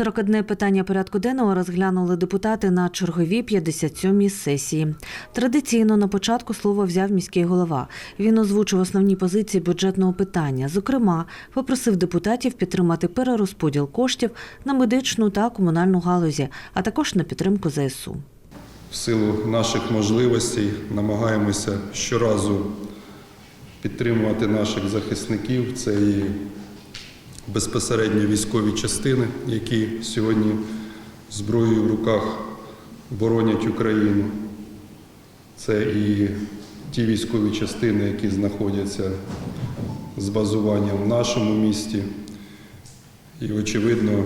40-дне питання порядку денного розглянули депутати на черговій 57-й сесії. Традиційно на початку слово взяв міський голова. Він озвучив основні позиції бюджетного питання. Зокрема, попросив депутатів підтримати перерозподіл коштів на медичну та комунальну галузі, а також на підтримку ЗСУ. В силу наших можливостей намагаємося щоразу підтримувати наших захисників. Це і безпосередньо військові частини, які сьогодні зброєю в руках боронять Україну. Це і ті військові частини, які знаходяться з базуванням в нашому місті. І, очевидно,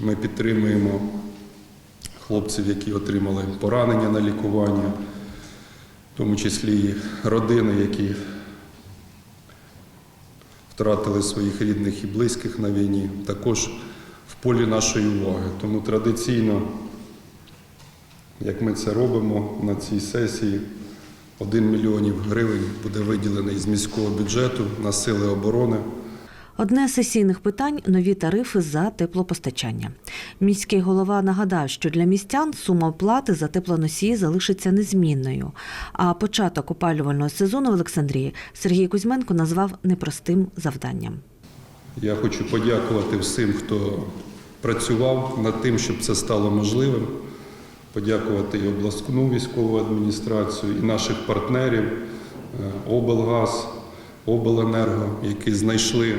ми підтримуємо хлопців, які отримали поранення на лікування, в тому числі і родини, які втратили своїх рідних і близьких на війні, також в полі нашої уваги. Тому традиційно, як ми це робимо на цій сесії, 1 мільйонів гривень буде виділений з міського бюджету на сили оборони. Одне з сесійних питань нові тарифи за теплопостачання. Міський голова нагадав, що для містян сума оплати за теплоносії залишиться незмінною. А початок опалювального сезону в Олександрії Сергій Кузьменко назвав непростим завданням. Я хочу подякувати всім, хто працював над тим, щоб це стало можливим. Подякувати і обласну військову адміністрацію, і наших партнерів е, облгаз, обленерго, які знайшли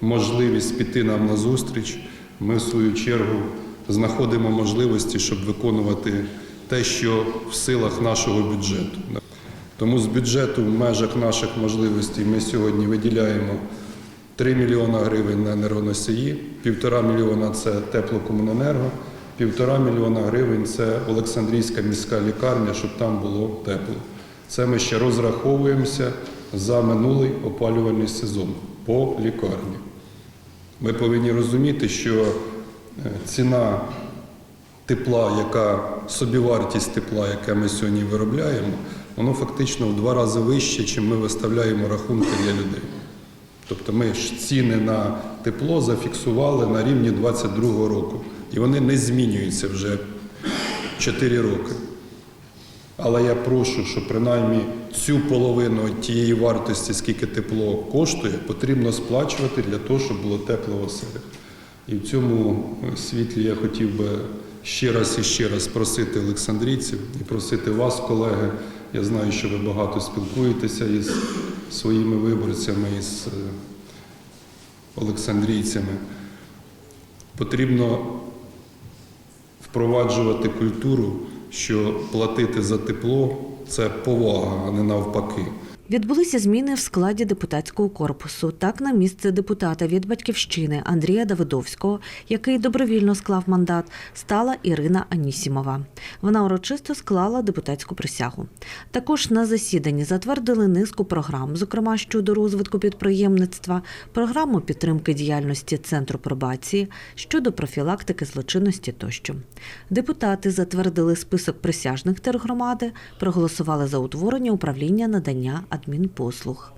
можливість піти нам на зустріч. Ми, в свою чергу, знаходимо можливості, щоб виконувати те, що в силах нашого бюджету. Тому з бюджету в межах наших можливостей ми сьогодні виділяємо 3 мільйона гривень на енергоносії, півтора мільйона це теплокомуненерго, півтора мільйона гривень це Олександрійська міська лікарня, щоб там було тепло. Це ми ще розраховуємося за минулий опалювальний сезон по лікарні. Ми повинні розуміти, що е, ціна тепла, яка собівартість тепла, яке ми сьогодні виробляємо, воно фактично в два рази вище, чим ми виставляємо рахунки для людей. Тобто ми ж ціни на тепло зафіксували на рівні 22 року. І вони не змінюються вже 4 роки. Але я прошу, що принаймні цю половину тієї вартості, скільки тепло коштує, потрібно сплачувати для того, щоб було тепло в оселях. І в цьому світлі я хотів би ще раз і ще раз просити олександрійців і просити вас, колеги. Я знаю, що ви багато спілкуєтеся із своїми виборцями, із е, олександрійцями. Потрібно впроваджувати культуру, що платити за тепло це повага, а не навпаки. Відбулися зміни в складі депутатського корпусу. Так, на місце депутата від батьківщини Андрія Давидовського, який добровільно склав мандат, стала Ірина Анісімова. Вона урочисто склала депутатську присягу. Також на засіданні затвердили низку програм, зокрема щодо розвитку підприємництва, програму підтримки діяльності центру пробації щодо профілактики злочинності тощо. Депутати затвердили список присяжних тергромади, проголосували за утворення управління надання адмінпослуг.